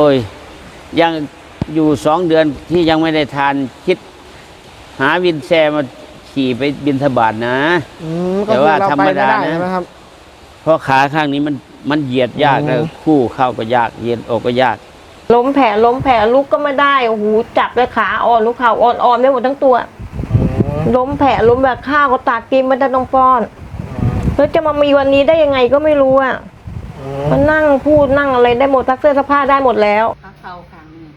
โอ้ยยังอยู่สองเดือนที่ยังไม่ได้ทานคิด หาวินแซมาขี่ไปบินทบาทนะ อืมแต่ก็คือว่าเราธรรไปมไม่ดาได้นะใช่ไหมครับ เพราะขาข้างนี้มันมันเหยียดยากอืม แล้วคู่เข้าก็ยากเหยียดออกก็ยาก ล้มแผลล้มแผลลุกก็ไม่ได้โอ้โหจับเลยขาอ่อนลูกเข่าอ่อนอ่อนไม่หมดทั้งตัว ล้มแผลล้มแบบข้าวก็ตักกินไม่ได้ต้องป้อน แล้วจะมามีวันนี้ได้ยังไงก็ไม่รู้อะ มันนั่งพูดนั่งอะไรได้หมดซักเสื้อซักผ้าได้หมดแล้ว ข้าเข่าครั้งหนึ่ง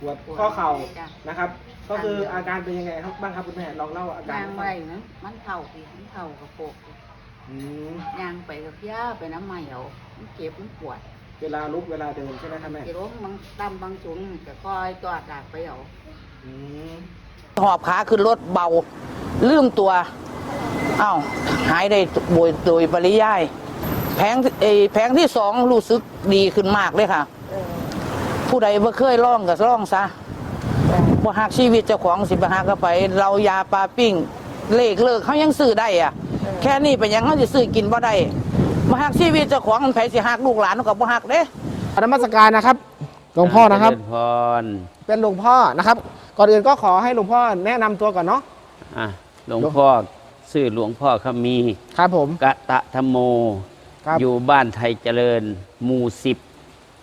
ปวดข้อเข่าจ้ะ นะครับ ก็คืออาการเป็นยังไงครับบ้างครับคุณแม่ลองเล่าอาการยางไว้นะมันเข่าสิมันเข่ากระโปกสิอืมยางไปกับย่าไปน้ำใหม่เอามันเจ็บมันปวดเวลาลุกเวลาเดินใช่ไหมครับแม่จะล้มบางต่ำบางสูงก็คอยตอดหลากไปเอาอืมหอบขาขึ้นรถเบา ลืมตัว เอ้า หายได้โดยโดยปริยาย แผงเอยแผงที่สองรู้สึกดีขึ้นมากเลยค่ะ ผู้ใดบ่เคยล่องก็ล่องซะบ่หักชีวิตเจ้าของสิบหักก็ไป เรายาปลาปิ้งเลขเลิกเขายังซื้อได้อะแค่นี้เป็นหยังเขาจะซื้อกินบ่ได้บ่หักชีวิตเจ้าของมันไผสิหักลูกหลานเขาก็บ่หักเด้อนมัสการนะครับหลวงพ่อนะครับ เจญพรเป็นหลวงพ่อนะครับ ก่อนอื่นก็ขอให้หลวงพ่อแนะนำตัวก่อนเนาะอะหลวงพ่อชื่อหลวงพ่อขมี ครับผม กะตะธรรมโม ครับ อยู่บ้านไทยเจริญ หมู่สิบ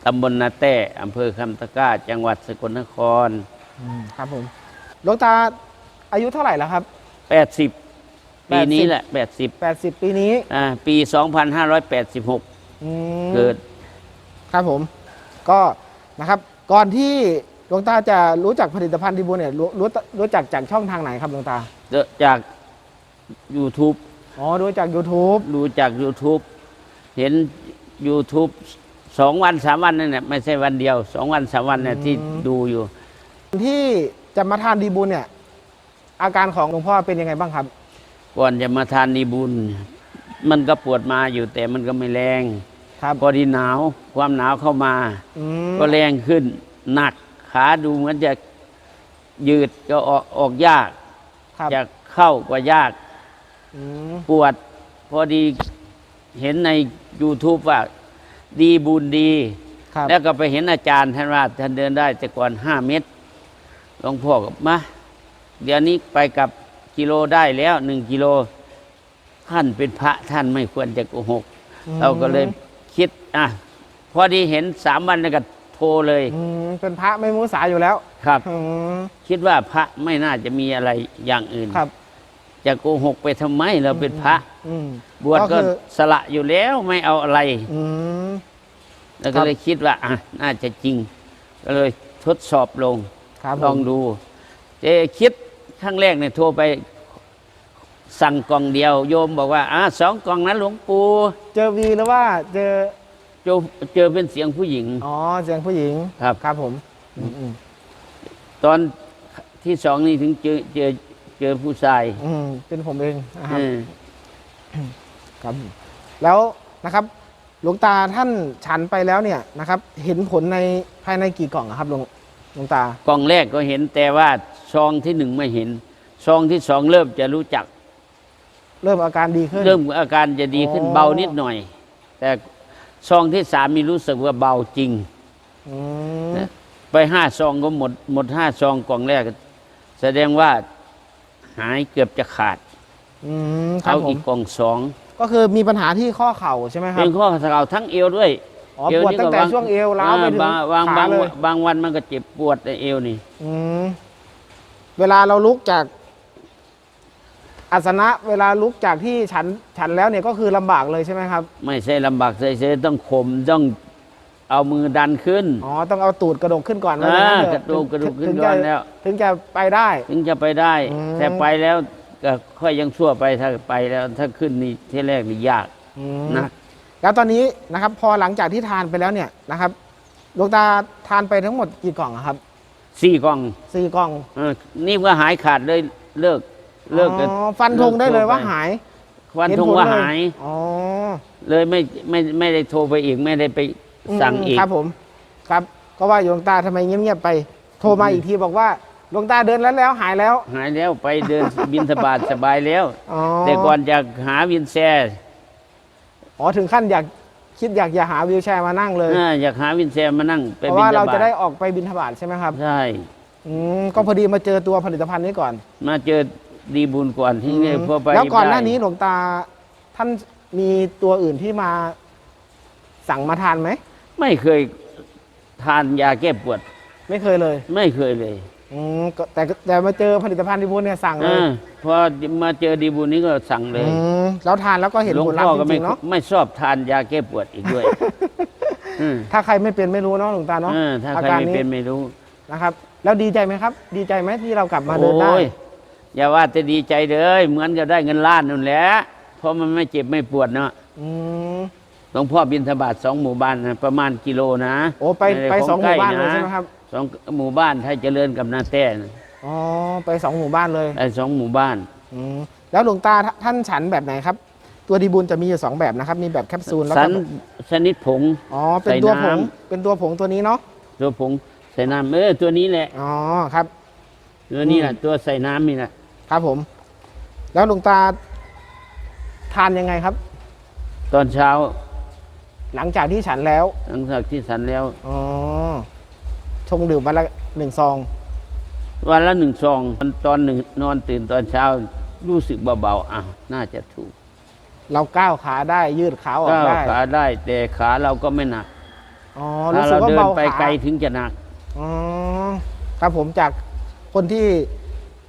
ตำบลนาแต้อำเภอคำตะกร้า จังหวัดสกลนคร อืมครับผมหลวงตาอายุเท่าไหร่แล้วครับ 80 ปีนี้แหละ 80 80 ปีนี้อ่า ปี 2586 อืมเกิด ครับผม ก็นะครับ ก่อนที่หลวงตาจะรู้จักผลิตภัณฑ์ดีบูลเนี่ยรู้รู้รู้จักจากช่องทางไหนครับหลวงตาจาก YouTube อ๋อรู้จาก YouTube รู้จาก YouTube เห็น YouTube สองวันสามวันนั่นแหละไม่ใช่วันเดียวสองวันสามวันเนี่ยอืมที่ดูอยู่ ที่จะมาทานดีบูลเนี่ย อาการของหลวงพ่อเป็นยังไงบ้างครับ ก่อนจะมาทานดีบุญ มันก็ปวดมาอยู่แต่มันก็ไม่แรงครับพอดีหนาวความหนาวเข้ามาอืมก็แรงขึ้น หนักขาดูเหมือนจะยืดก็ออกออกยากครับจะเข้าก็ยากอืมปวด พอดี เห็นใน YouTube ว่าดีบุญดี ครับแล้วก็ไปเห็นอาจารย์ท่านว่าท่านเดินได้แต่ก่อนห้าเมตรหลวงพ่อก็มา เดี๋ยวนี้ไปกับกิโลได้แล้วหนึ่งกิโลท่านเป็นพระท่านไม่ควรจะโกหกเราก็เลยคิดอะพอดีเห็นสามวันแล้วก็โทรเลยอืมเป็นพระไม่มุสาอยู่แล้วครับ อืมคิดว่าพระไม่น่าจะมีอะไรอย่างอื่น ครับ จะโกหกไปทำไมเราเป็นพระ อืม บวชก็ก็คือ สละอยู่แล้วไม่เอาอะไร อืม แล้วครัก็บ เลยคิดว่าอะน่าจะจริง ก็เลยทดสอบลง ครับลองผมดู เจคิดครั้งแรกเนี่ยโทรไปสั่งกล่องเดียว โยมบอกว่าอะสองกล่องนะหลวงปู่เจอวีหรือว่าเจอ เจอเจอเป็นเสียงผู้หญิง อ๋อเสียงผู้หญิง ครับ ครับผม อืมอืมตอนที่สองนี่ถึงเจอเจอ เจอผู้ชายอืมเป็นผมเองนะครับเออครับผมแล้วนะครับ หลวงตาท่านฉันไปแล้วเนี่ยนะครับ เห็นผลในภายในกี่กล่องอะครับหลวงหลวงตา กล่องแรกก็เห็นแต่ว่าซองที่หนึ่งไม่เห็น ซองที่สองเริ่มจะรู้จัก เริ่มอาการดีขึ้น เริ่มอาการจะดีขึ้นอ๋อ เบานิดหน่อย แต่ซองที่สามมีรู้สึกว่าเบาจริง อืมนะไปห้าซองก็หมดหมดห้าซองกล่องแรก แสดงว่า หายเกือบจะขาดอืมครัเอาบผอีมกกล่องสองก็คือมีปัญหาที่ข้อเข่าใช่ไหมครัเป็บนข้อเข่าทั้งเอวด้วย อ๋อเอวปวดนี่ตั้งแต่ก็ช่วงเอวล้าวไปถึงอ่บางบางขาบางเลยบางวันมันก็เจ็บปวดในเอวนี่ อืมเวลาเราลุกจากอาสนะเวลาลุกจากที่ฉันฉันแล้วเนี่ยก็คือลำบากเลยใช่ไหมครับ ไม่ใช่ลำบากเฉยๆต้องข่มต้อง เอามือดันขึ้น อ๋อ ต้องเอาตูดกระดกขึ้นก่อนว่าอ่าอย่างนั้นเถอกระดูกกระดูกขึ้นถึงก่อนจะแล้ว ถึงจะไปได้ ถึงจะไปได้ อืม แต่ไปแล้วก็ค่อยยังชั่วไปถ้าไปแล้วถ้าขึ้นนี่ที่แรกนี่ยากอืมนะแล้วตอนนี้นะครับ พอหลังจากที่ทานไปแล้วเนี่ยนะครับหลวงตาทานไปทั้งหมดกี่กล่องอะครับสี่กล่องสี่กล่องเออนี่ก็หายขาดเลยเลิกเลิกกันอ๋อฟันธงได้เลยว่าหายวันเห็นทงผลว่าเลหาย อ๋อเลยไม่ไม่ไม่ได้โทรไปอีกไม่ได้ไป สั่งอีก ครับผม ครับ ก็ว่าหลวงตาทำไมเงียบๆไป โทรมาอีกทีบอกว่าหลวงตาเดินแล้วแล้วหายแล้วหายแล้วไปเดิน บินสบาทสบายแล้ว อ๋อแต่ก่อนจะหาวินแซร์อ๋อถึงขั้นอยากคิดอยากจะหาวิวแชร์มานั่งเลย อ่าอยากหาวินแซมมานั่งไปเพราะบินว่าทเราบาจะทได้ออกไปบินทบาทใช่ไหมครับ ใช่ อืมก็พอดีมาเจอตัวผลิตภัณฑ์นี้ก่อนมาเจอดีบุญก่อนที่นี่อืมพอไปแล้วก่อนหน้าได้นี้หลวงตาท่านมีตัวอื่นที่มาสั่งมาทานไหม ไม่เคยทานยาแก้ปวด ไม่เคยเลยไม่เคยเลยอืมก็แต่แต่มาเจอผลิตภัณฑ์ที่พูดเนี่ยสั่งเลยอ่าพอมาเจอดีบุญนี้ก็สั่งเลยอืมแล้วทานแล้วก็เห็นหลวงผลลัพพ่อธ์จก็ไม่ริงๆเนาะไม่ชอบทานยาแก้ปวดอีกด้วย อืมถ้าใครไม่เป็นไม่รู้เนาะหลวงตาเนาะอ่าถ้าอาใครการไม่นี้เป็นไม่รู้ นะครับ แล้วดีใจไหมครับ ดีใจไหมที่เรากลับมาเดินได้ โอ้ยอย่าว่าแต่ดีใจเลย เหมือนกับได้เงินล้านนั่นแหละเพราะมันไม่เจ็บไม่ปวดเนาะอืม หลวงพ่อบินทบาทสองหมู่บ้านนะประมาณกิโลนะโอ้ไปม่ด้ไปขสองหมู่บ้านเลยใกใช่ไหมครับ สองหมู่บ้านไทยเจริญกับนาแต้นะอ๋อไปสองหมู่บ้านเลยไอ้สองหมู่บ้านอืมแล้วหลวงตาท่ท่านฉันแบบไหนครับ ตัวดีบุญจะมีอยู่สองแบบนะครับ มีแบบแคปซูลแล้วสัก็นสนิดผง อ๋อเป็นตัวผใส่งน้ เป็นตัวผงตัวนี้เนาะตัวผงใส่น้ำเออตัวนี้แหละอ๋อครับ ตัวนี้แหละตัวใส่น้ำนี่แหละครับผม แล้วหลวงตาทานยังไงครับ ตอนเช้า หลังจากที่ฉันแล้ว หลังจากที่สันแล้ว อ๋อ ชงดื่มวันละหนึ่งซอง วันละหนึ่งซองตอนหนึ่งนอนตื่นตอนเช้า รู้สึกเบาๆอ้าวน่าจะถูกเราก้าวขาได้ยืดขาออกก้าวได้ขาได้ แต่ขาเราก็ไม่หนักอ๋อถ้ารู้สึกเราว่าเดินเบาไปขาไกลถึงจะหนักอ๋อครับผมจากคนที่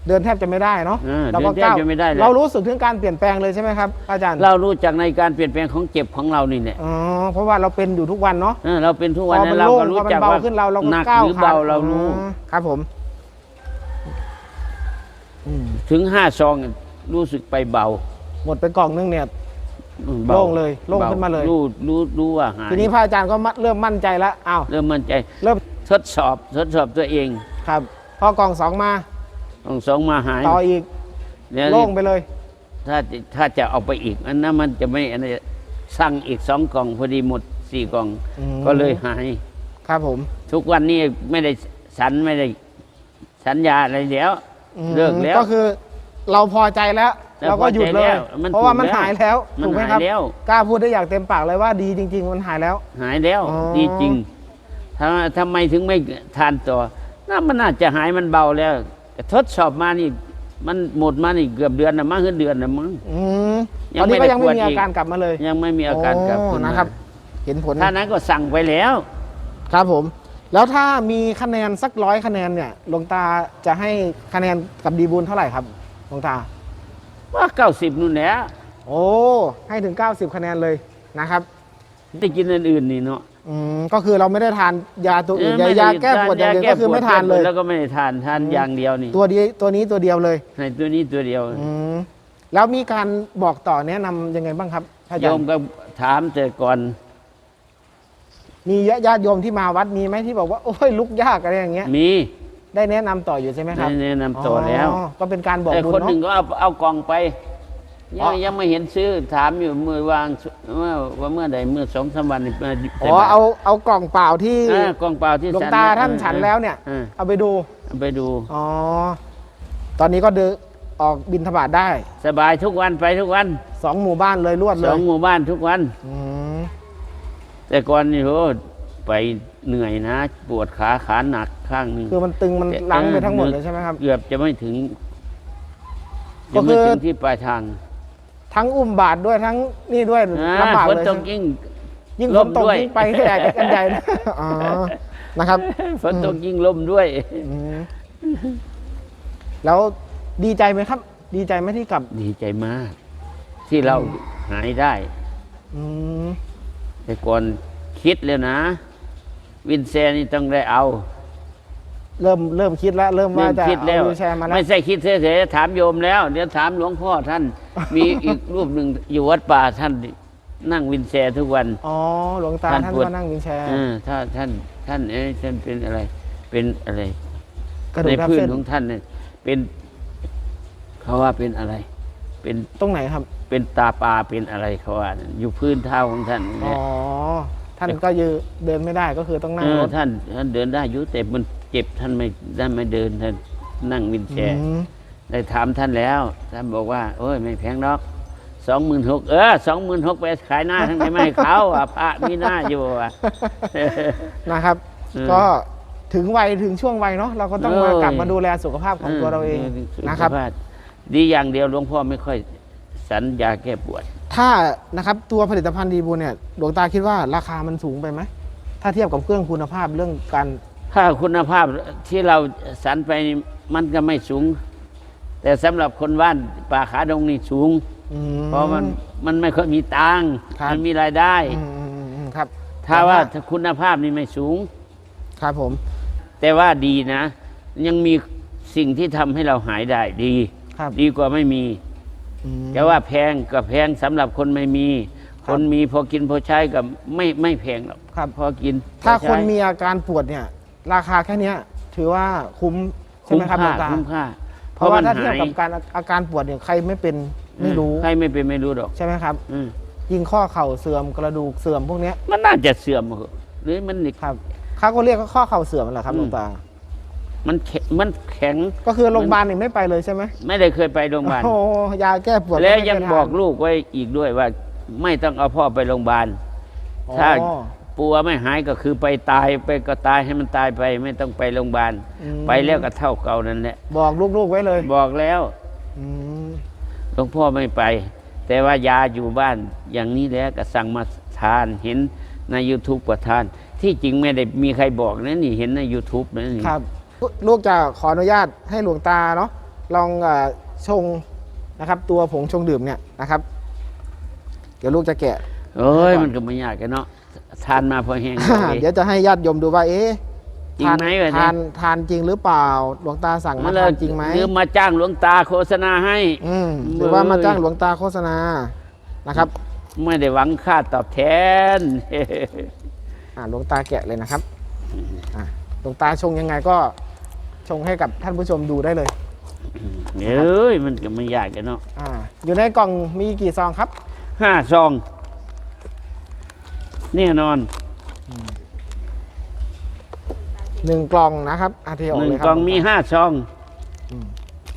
เดินแทบจะไม่ได้เนาะเออเราก็เดินแทบก้าวจะไม่ได้เลย เรารู้สึกถึงการเปลี่ยนแปลงเลยใช่ไหมครับ อาจารย์เรารู้จักในการเปลี่ยนแปลงของเจ็บของเรานี่แหละอ๋อเพราะว่าเราเป็นอยู่ทุกวันเนาะ เออเราเป็นทุกพวันอนั้มันนเราโล่งก็พรู้อมันจักเบาว่าขึ้นเราเราก็หนักก้าวหรือขาเบาเรารู้อ๋อครับผมอืมถึงห้าซองรู้สึกไปเบาหมดไปกล่องนึงเนี่ย อืมบาโล่งเลยโล่งขึ้นมาเลยรู้รู้รู้ว่าหายทีนี้พระอาจารย์ก็มัดเริ่มมั่นใจแล้วอ้าวเริ่มมั่นใจเริ่มทดสอบทดสอบตัวเอง ครับ พอกล่องสองมาต้ องสองมาหายต่ออีกแล้วโล่งไปเลย ถ้าถ้าจะเอาไปอีกอันนั้นมันจะไม่อันนี้สั่งอีกสองกล่องพอดีหมดสี่กล่องอืม ก็เลยหาย ครับผม ทุกวันนี้ไม่ได้สันไม่ได้สัญญาอะไรแล้ว อืมเลิกแล้วก็คือเราพอใจแล้ว เราเราก็หยุดเลยพอใจแล้วมันเพราะว่ามันถูกแล้วหายแล้วมันถูกไหมหายครับแล้ว กล้าพูดได้อย่างเต็มปากเลยว่าดีจริง ๆ มันหายแล้ว หายแล้วอ๋อ ดีจริงทำทำไมถึงไม่ทานต่อน่ามันน่าจะหายมันเบาแล้ว ทดสอบมานี่ มันหมดมานี่เกือบเดือนนะมั้งคือเดือนนะมั้งอืมยัตองนนี้ไม่ก็ได้ยังไม่ปวดมีอีอากการกลับมาเลย ยังไม่มีอาการกลับโอ้ขึ้นมานะครับ เห็นผลถ้านั้นก็สั่งไปแล้ว ครับผม แล้วถ้ามีคะแนนสักร้อยคะแนนเนี่ยหลวงตาจะให้คะแนนกับดีบุญเท่าไหร่ครับหลวงตา ว่าเก้าสิบนู่นแหละโอ้ให้ถึง90คะแนนเลยนะครับจะกินอันอื่นนี่เนาะ อืมก็คือเราไม่ได้ทานยาตัวอื่นเออไม่ยาได้ยาแก้ปวดอย่างเดียวแก้ก็คือไม่ทานเลยแล้วก็ไม่ได้ทานทานอย่างเดียวนี่ตัวนี้ตัวนี้ตัวเดียวเลยในตัวนี้ตัวเดียวอืมแล้วมีการบอกต่อแนะนำยังไงบ้างครับพระอาโยจารมย์ก็ถามแต่ก่อน มีญาติโยมที่มาวัดมีไหมที่บอกว่าโอ้ยลุกยากอะไรอย่างเงี้ย มีได้แนะนำต่ออยู่ใช่ไหมครับแนะนำต่อแล้ว ก็เป็นการบอกแต่บุญคนหนึ่งเนาะก็เอาเอากล่องไปอ๋ ยัองยังไม่เห็นซื้อถามอยู่เมื่อวางเมื่อว่าเมื่อใดเมื่อสองสามวันนี่มาอ๋อเอาเอากล่องเปล่าที่เออกล่องเปล่าที่หลวงฉัตาเยท่านฉันแล้วเนี่ยออเอาไปดูเอาไปดูอ๋อตอนนี้ก็เดินออกบินทบาทได้ สบายทุกวันไปทุกวันสองหมู่บ้านเลยรวดเลสองยหมู่บ้านทุกวันอืมแต่ก่อนนี่โหไปเหนื่อยนะ ปวดขาขาหนักข้างหนึ่งคือมันตึงมันลังไปทั้งหมดเลยใช่ไหมครับ เกือบจะไม่ถึงก็จะคืไม่อถึงที่ปลายทาง ทั้งอุ้มบาทด้วยทั้งนี่ด้วยอ่าลำบากฝนเลยตใช่กไหมยิ่งยิ่งลฝมนตกด้วยยิ่งไปใหญ่กันใหญ่นะอ๋อนะครับฝนตกยิ่งลมด้วยอืมแล้วดีใจไหมครับ ดีใจไหมที่กลับ ดีใจมาก ที่เราหายได้อืมแต่ก่อนคิดเลยนะ วินแซนี่ต้องได้เอา เริ่มเริ่มคิดแล้วเริ่มว่าเริ่มจะคิดแล้ว เอาวิวแชร์มาแล้ว ไม่ใช่คิดเฉยๆถามโยมแล้ว เดี๋ยวถามหลวงพ่อท่าน มีอีกรูปหนึ่งอยู่วัดป่าท่านนั่งวินแซทุกวัน อ๋อหลวงตาท่านท่านปวด ก็นั่งวินแชร์เออถ้าท่านท่านเอ้ยท่านเป็นอะไร เป็นอะไร กระดูในกทับพื้นเส้นของท่านเนี่ยเป็นเขาว่าเป็นอะไร เป็นตรงไหนครับเป็นตาปลาเป็นอะไรเขาว่านั่นอยู่พื้นเท้าของท่านอ๋เนี่อยท่านก็ยืนเดินไม่ได้ก็คือต้องนั่งเออรถท่านท่านเดินได้อยุแต่มันเจ็บท่านไม่ได้ไม่เดินท่านนั่งวินแชร์อืมได้ถามท่านแล้ว ท่านบอกว่า โอ้ยไม่แพงหรอกสองหมื่นหกเออสองหมื่นหกไปขายหน้าทั้งไหนไม่ให้เขาอะพระมีหน้าอยู่อะ นะครับ อืม ก็ถึงวัยถึงช่วงวัยเนาะเราก็ต้องมาเอ้ยกลับมาดูแลสุขภาพของตัวเราเองนะครับ สุขภาพดีอย่างเดียวหลวงพ่อไม่ค่อยสัญญาแก้ปวด ถ้านะครับตัวผลิตภัณฑ์ดีบูลเนี่ยหลวงตาคิดว่าราคามันสูงไปไหม ถ้าเทียบกับเครื่องคุณภาพเรื่องการ ถ้าคุณภาพที่เราสันไปนี่มันก็ไม่สูง แต่สำหรับคนบ้านป่าขาดงนี่สูง อืม เพราะมันมันไม่ค่อยมีตังค์ครับ มันมีรายได้ อืมอืมอืมอืมครับถ้าว่าถ้าคุณภาพนี่ไม่สูง ครับผม แต่ว่าดีนะ ยังมีสิ่งที่ทำให้เราหายได้ดี ครับดีกว่าไม่มี อืมแต่ว่าแพงก็แพงสำหรับคนไม่มีคครับนมีพอกินพอใช้ก็ไม่ไม่แพงหรอกครับ พอกินถ้าพอใช้คนมีอาการปวดเนี่ย ราคาแค่เนี้ยถือว่าคุ้มใช่คุ้ไหมมครับหลค่าวงตาคุ้มค่าเพราะว่าถ้ามันเทียบหกับการอาการปวดเนี่ยใครไม่เป็นไม่รู้ใครไม่เป็นไม่รู้หรอกใช่ไหมครับ อืมยิ่งข้อเข่าเสื่อมกระดูกเสื่อมพวกเนี้ยมันน่าจะเสื่อมเหอะหรือมันนี่ ครับเขาก็เรียกว่าข้อเข่าเสื่อมนั่นแหละครับอืหลมวงตา มันแข็งมันแข็ง ก็คือโรงพยาบาลนี่ไม่ไปเลยใช่ไหมไม่ได้เคยไปโรงพยาบาล โอ้ยาแก้ปวดแล้วไม่ยังเคทานบอกลูกไว้อีกด้วยว่า ไม่ต้องเอาพ่อไปโรงพยาบาลอ๋อถ้า ปัวไม่หายก็คือไปตายไปก็ตายให้มันตายไปไม่ต้องไปโรงพยาบาลอืม ไปแล้วก็เท่าเก่านั่นแหละบอกลูกๆไว้เลยบอกแล้วอืมหลวงพ่อไม่ไป แต่ว่ายาอยู่บ้านอย่างนี้แล้วก็สั่งมาทานเห็นใน YouTube ก็ทาน ที่จริงไม่ได้มีใครบอกนะนี่เห็นใน YouTube นะนี่ครับ ลูกจะขออนุญาตให้หลวงตาเนาะลองเออชงนะครับ ตัวผงชงดื่มเนี่ยนะครับ เดี๋ยวลูกจะแกะโอ้ยก่อนมันก็ไม่ยากกันเนาะ ทานมาพอแห้งเดี๋ยวจะให้ญาติโยมดูว่าเอ๊ะจริงทานไหมวะทานเนี่ยทานจริงหรือเปล่าหลวงตาสั่งมาเลทายนจริงไหมหรือมาจ้างหลวงตาโฆษณาให้ อืมหรือว่ามาจ้างหลวงตาโฆษณานะครับไม่ได้หวังค่าตอบแทน อ่าหลวงตาแกะเลยนะครับอ่าหลวงตาชงยังไงก็ชงให้กับท่านผู้ชมดูได้เลย เอ้ยมันก็ไม่ยากกันเนาะอ่าอยู่ในกล่องมีกี่ซองครับห้าซอง แน่นอนหนึ่งกล่องนะครับอาเทออกหนึ่งเลยครักล่องมีห้าซอง อืม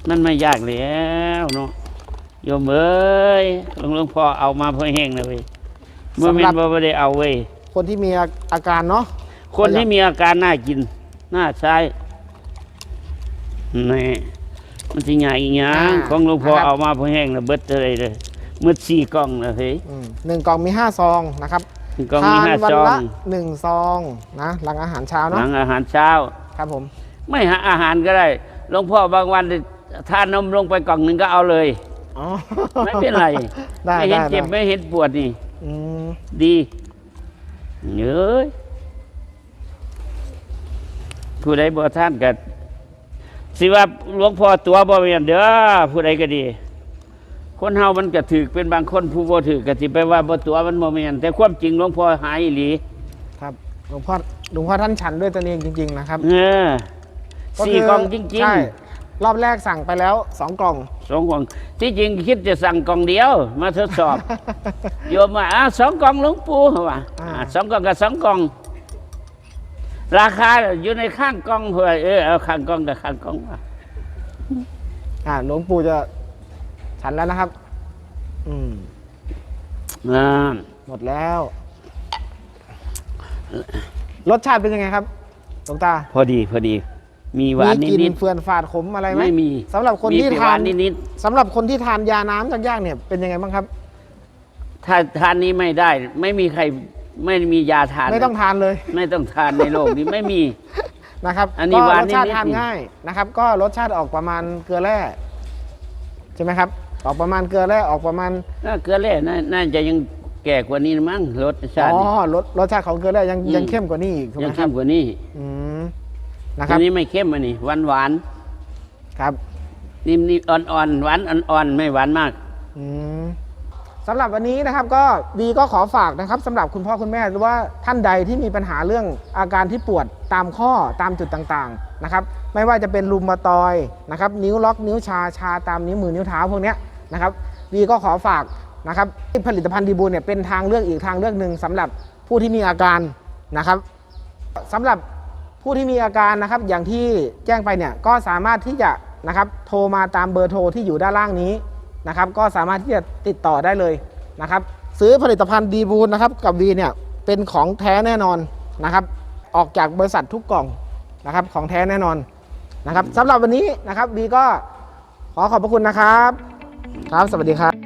มันไม่ยากแล้วเนาะโยมเอ้ยหลวงหลวงพ่อเอามาเพื่อแห้งนะเว้ยเมื่อสำเม็หรันบบ่ได้เอาเว้ยคนที่มีอาการเนาะ คนที่มีอาการน่ากินน่าใช้นี่มันสิใหญ่อีกอย่างของหลวงพ่อเอามาเพื่อแห้งนะเบิดเลยเลยมืดสี่กล่องนะเฮ้ยอืมหนึ่งกล่องมีห้าซองนะครับ หนึ่งกล่องทามีนห้าวันซองละหนึ่งซองนะหลังอาหารเช้าหเนาะลังอาหารเช้า ครับผม ไม่หาอาหารก็ได้หลวงพ่อบางวันทานนมลงไปกล่องหนึ่งก็เอาเลย อ๋อไม่เป็นไร ได้ไม่เห็นได้เจ็บได้ไม่เห็นปวดนี่ อืมดีเอ้ยผู้ใดบ่ท่านกันสิว่าหลวงพ่อตัวบ่แม่นเด้อผู้ใดก็ดี คนเฮามันก็ถือเป็นบางคนผู้บ่ถือก็สิไปว่าบ่ตัวมันบ่แม่นแต่ความจริงหลวงพ่อหายอีหลีครับหลวงพ่อหลวงพ่อท่านฉันด้วยตัวเองจริง ๆ นะครับเออก็สี่คืกล่องจริงใช่รอบแรกสั่งไปแล้วสองกล่อง ๆสองกล่องที่จริงคิดจะสั่งกล่องเดียว มาทดสอบ โยมว่าอะสองกล่องหลวงปู่ว่าอ่า อะสองกล่องกับสองกล่อง ราคาอยู่ในข้างกล่องเพื่อเออเอาข้างกล่องกับข้างกล่องว่าอ่าหลวงปู่จะ ฉันแล้วนะครับ อืมอ่าหมดแล้ว รสชาติเป็นยังไงครับหลวงตา พอดีพอดี มีหวานมีกลิ่นินดเฟื่อนฝาดขมอะไรๆไหมไม่มีสำหรับคนมีที่แต่หทานวานนิด สำหรับคนที่ทานยาน้ำจากย่างเนี่ยเป็นยังไงบ้างครับ ๆ ถ้าทานนี้ไม่ได้ ไม่มีใครไม่มียาทานไม่ต้องทานเลยไม่ต้องทานในโลกนี้ไม่มี นะครับอันนี้ก็หวานรสชาตินิดๆทานนี่ ง่ายนะครับ ก็รสชาติออกประมาณเกลือแร่ใช่ไหมครับ ออกประมาณเกลือแร่ออกประมาณน่าเกลือแร่น่าน่าจะยังแก่กว่านี้มั้งรสชาติ อ๋อนี่รสรสชาติของเกลือแร่ยังอืม ยังเข้มกว่านี้อีกถูกไหยัมงคเข้รับมกว่านี้อืมนะคอัรับนนี้ไม่เข้มอันนี้หวานหวานครับ ๆนิ่มๆอ่อนๆหวานอ่อนๆไม่หวานมาก อืมสำหรับวันนี้นะครับก็บีก็ขอฝากนะครับสำหรับคุณพ่อคุณแม่หรือว่าท่านใดที่มีปัญหาเรื่องอาการที่ปวดตามข้อตามจุดต่างๆนะครับไม่ว่าจะเป็นรุมาตอยนะครับนิ้วล็อกนิ้วชาชาตามนิ้วมือนิ้วเท้าพวกเนี้ย นะครับวีก็ขอฝากนะครับผลิตภัณฑ์ดีบูเนี่ยเป็นทางเลือกอีกทางเลือกหนึ่งสำหรับผู้ที่มีอาการนะครับสำหรับผู้ที่มีอาการนะครับอย่างที่แจ้งไปเนี่ยก็สามารถที่จะนะครับโทรมาตามเบอร์โทรที่อยู่ด้านล่างนี้นะครับก็สามารถที่จะติดต่อได้เลยนะครับซื้อผลิตภัณฑ์ดีบูนนะครับกับวีเนี่ยเป็นของแท้แน่นอนนะครับออกจากบริษัททุกกล่องนะครับของแท้แน่นอนนะครับสำหรับวันนี้นะครับวีก็ขอขอบพระคุณนะครับ ครับ สวัสดีครับ